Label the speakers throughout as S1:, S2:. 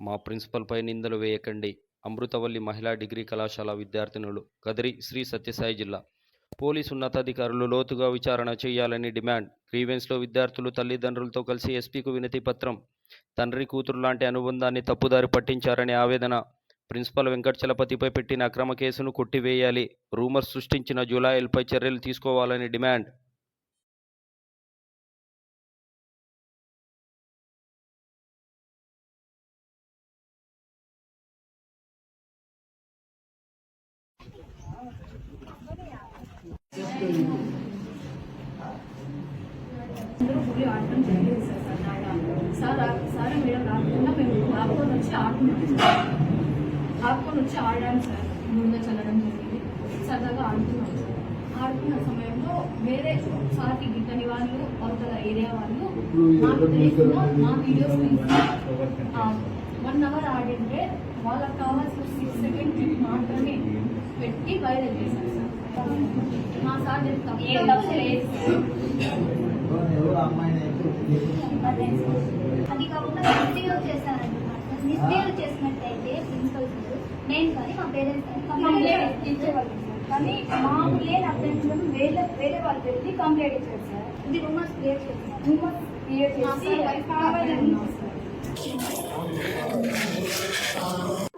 S1: మా ప్రిన్సిపల్పై నిందలు వేయకండి. అమృతవల్లి మహిళా డిగ్రీ కళాశాల విద్యార్థినులు కదిరి శ్రీ సత్యసాయి జిల్లా. పోలీసు ఉన్నతాధికారులు లోతుగా విచారణ చేయాలని డిమాండ్. గ్రీవెన్స్లో విద్యార్థులు తల్లిదండ్రులతో కలిసి ఎస్పీకు వినతి పత్రం. తండ్రి కూతురు లాంటి అనుబంధాన్ని తప్పుదారి పట్టించారనే ఆవేదన. ప్రిన్సిపల్ వెంకటచలపతిపై పెట్టిన అక్రమ కేసును కొట్టివేయాలి. రూమర్స్ సృష్టించిన జులాయిల్పై చర్యలు తీసుకోవాలని డిమాండ్.
S2: సార్ సార్ నాన్న సార్ మేడం రాకుండా మేము లాక్కొని వచ్చి ఆడుకున్నాం సార్ వచ్చి ఆడాము సార్ ముందు చల్లడం జరిగింది సరదాగా ఆడుతున్నాం సార్ ఆడుకున్న సమయంలో వేరే సార్కి గిట్టని వాళ్ళు అవతల ఏరియా వాళ్ళు నాకు తెలియకుండా మా వీడియోస్ వన్ అవర్ ఆడింటే వాళ్ళకి కావాల్సిన సిక్స్ సెకండ్ క్లిప్ మాత్రమే పెట్టి వైరల్ చేశారు సార్. మా సార్.
S3: అది కాకుండా మిస్బిహేవ్ మిస్బిహేవ్ చేసినట్టయితే ప్రిన్సిపల్ నేను కానీ మా పేరెంట్స్ కానీ కంప్లైంట్ ఇచ్చేవాళ్ళం సార్. కానీ మా లేని అభ్యర్థులను వేరే వేరే వాళ్ళు పెట్టి కంప్లైంట్ ఇచ్చారు సార్. ఇది రూమర్స్ క్రియేట్ చేస్తున్నారు రూమర్స్ క్రియేట్ చేసి కావాలని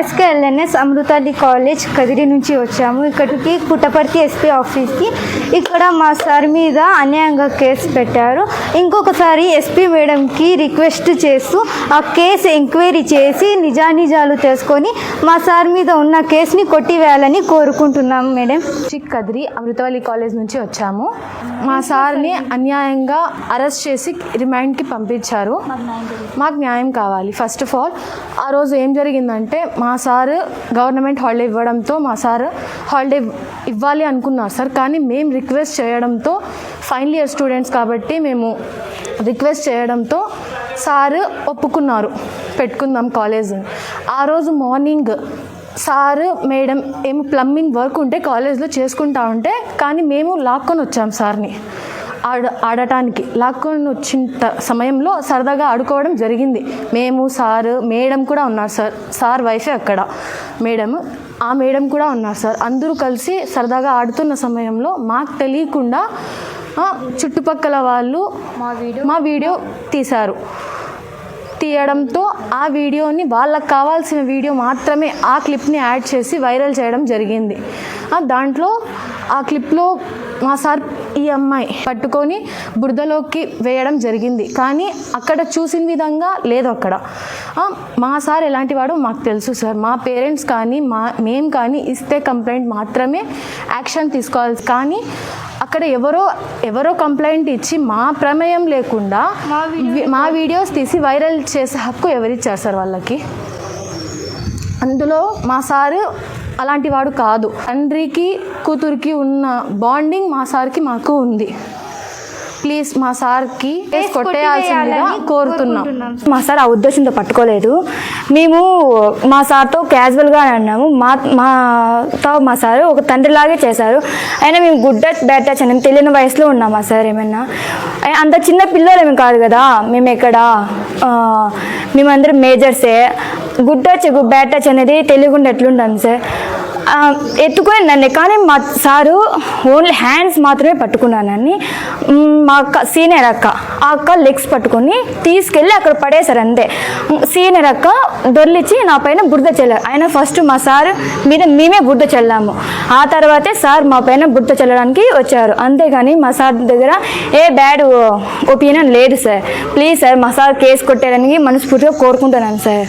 S4: SK SKLNS అమృతాలి కాలేజ్ కదిరి నుంచి వచ్చాము. ఇక్కడికి పుట్టపర్తి ఎస్పీ ఆఫీస్కి ఇక్కడ మా సార్ మీద అన్యాయంగా కేసు పెట్టారు. ఇంకొకసారి ఎస్పీ మేడంకి రిక్వెస్ట్ చేస్తూ ఆ కేసు ఎంక్వైరీ చేసి నిజానిజాలు తెలుసుకొని మా సార్ మీద ఉన్న కేసుని కొట్టివేయాలని కోరుకుంటున్నాం మేడం
S5: చిక్ కదిరి అమృతవల్లి కాలేజ్ నుంచి వచ్చాము. మా సార్ని అన్యాయంగా అరెస్ట్ చేసి రిమాండ్కి పంపించారు. మాకు న్యాయం కావాలి. ఫస్ట్ ఆఫ్ ఆల్ ఆ రోజు ఏం జరిగిందంటే మా మా సార్ గవర్నమెంట్ హాలిడే ఇవ్వడంతో మా సార్ హాలిడే ఇవ్వాలి అనుకున్నారు సార్ కానీ మేము రిక్వెస్ట్ చేయడంతో ఫైనల్ ఇయర్ స్టూడెంట్స్ కాబట్టి మేము రిక్వెస్ట్ చేయడంతో సార్ ఒప్పుకున్నారు పెట్టుకుందాం కాలేజ్. ఆ రోజు మార్నింగ్ సార్ మేడం ఏం ప్లంబింగ్ వర్క్ ఉంటే కాలేజ్లో చేసుకుంటా ఉంటే కానీ మేము లాక్కొని వచ్చాం సార్ని. ఆడ ఆడటానికి. లాక్కొని వచ్చిన సమయంలో సరదాగా ఆడుకోవడం జరిగింది. మేము సార్ మేడం కూడా ఉన్నారు సార్. సార్ వైఫే అక్కడ. మేడం ఆ మేడం కూడా ఉన్నారు సార్. అందరూ కలిసి సరదాగా ఆడుతున్న సమయంలో మాకు తెలియకుండా చుట్టుపక్కల వాళ్ళు మా వీడియో మా వీడియో తీశారు. తీయడంతో ఆ వీడియోని వాళ్ళకి కావాల్సిన వీడియో మాత్రమే ఆ క్లిప్ని యాడ్ చేసి వైరల్ చేయడం జరిగింది. దాంట్లో ఆ క్లిప్లో మా సార్ ఈ అమ్మాయి పట్టుకొని బురదలోకి వేయడం జరిగింది. కానీ అక్కడ చూసిన విధంగా లేదు అక్కడ. మా సార్ ఎలాంటి వాడో మాకు తెలుసు సార్. మా పేరెంట్స్ కానీ మా మేము కానీ ఇస్తే కంప్లైంట్ మాత్రమే యాక్షన్ తీసుకోవాలి. కానీ అక్కడ ఎవరో ఎవరో కంప్లైంట్ ఇచ్చి మా ప్రమేయం లేకుండా మా వీడియోస్ తీసి వైరల్ చేసే హక్కు ఎవరిచ్చారు సార్ వాళ్ళకి? అందులో మా సారు అలాంటి వాడు కాదు. తండ్రికి కూతురికి ఉన్న బాండింగ్ మా సార్కి మాకు ఉంది. ప్లీజ్ మా సార్కి కేసు కొట్టేయాల్సిందిగా కోరుతున్నాం.
S4: మా సార్ ఆ ఉద్దేశంతో పట్టుకోలేదు. మేము మా సార్తో క్యాజువల్గా అన్నాము. మా మాతో మా సార్ ఒక తండ్రిలాగే చేశారు. అయినా మేము గుడ్ టచ్ బ్యాడ్ టచ్ అని తెలియని వయసులో ఉన్నాం మా సార్ ఏమన్నా. అయ్ అంత చిన్న పిల్లలేమి కాదు కదా. మేము ఎక్కడ ఆ, మేమందరం మేజర్సే గుడ్ టచ్ బ్యాడ్ టచ్ అనేది తెలియకుండా ఎట్లుంటాం సార్ ఎత్తుకొని నన్ను కానీ మా సారు ఓన్లీ హ్యాండ్స్ మాత్రమే పట్టుకున్నానని మా అక్క సీనియర్ అక్క ఆ అక్క లెగ్స్ పట్టుకొని తీసుకెళ్ళి అక్కడ పడేశారు అంతే. సీనియర్ అక్క దొర్లిచ్చి నా పైన బురద చల్లారు. ఆయన ఫస్ట్ మా సార్ మీద మేమే బురద చల్లాము. ఆ తర్వాతే సార్ మా పైన బురద చల్లడానికి వచ్చారు. అంతేగాని మా సార్ దగ్గర ఏ బ్యాడ్ ఒపీనియన్ లేదు సార్. ప్లీజ్ సార్ మా సార్ కేసు కొట్టేయడానికి మనస్ఫూర్తిగా కోరుకుంటున్నాను సార్.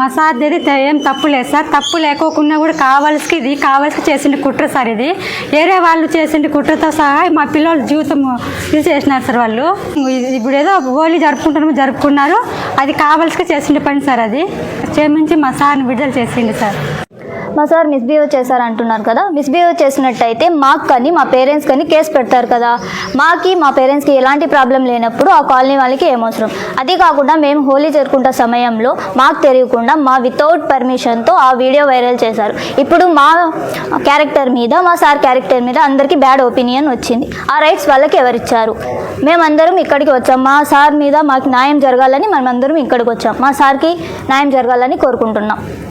S6: మా సార్ దగ్గర ఏం తప్పు లేదు సార్. తప్పు లేకోకుండా కూడా కావాల్సి ఇది కావాల్సి చేసిండు కుట్ర సార్ ఇది. వేరే వాళ్ళు చేసిండు కుట్రతో సహా మా పిల్లల జీవితం ఇది చేసినారు సార్ వాళ్ళు. ఇప్పుడు ఏదో హోలీ జరుపుకుంటాము జరుపుకున్నారు. అది కావాల్సి చేసిండే పని సార్ అది. క్షమించి మా సార్ని విడుదల చేసిండు సార్.
S7: మా సార్ మిస్బిహేవ్ చేశారు అంటున్నారు కదా. మిస్బిహేవ్ చేసినట్టయితే మాకు కానీ మా పేరెంట్స్ కానీ కేసు పెడతారు కదా. మాకి మా పేరెంట్స్కి ఎలాంటి ప్రాబ్లం లేనప్పుడు ఆ కాలనీ వాళ్ళకి ఏమవసరం అది కాకుండా మేము హోలీ జరుపుకుంటే సమయంలో మాకు తెలియకుండా మా వితౌట్ పర్మిషన్తో ఆ వీడియో వైరల్ చేశారు. ఇప్పుడు మా క్యారెక్టర్ మీద మా సార్ క్యారెక్టర్ మీద అందరికీ బ్యాడ్ ఒపీనియన్ వచ్చింది. ఆ రైట్స్ వాళ్ళకి ఎవరిచ్చారు? మేమందరం ఇక్కడికి వచ్చాం. మా సార్ మీద మాకు న్యాయం జరగాలని మనమందరం ఇక్కడికి వచ్చాం. మా సార్కి న్యాయం జరగాలని కోరుకుంటున్నాం.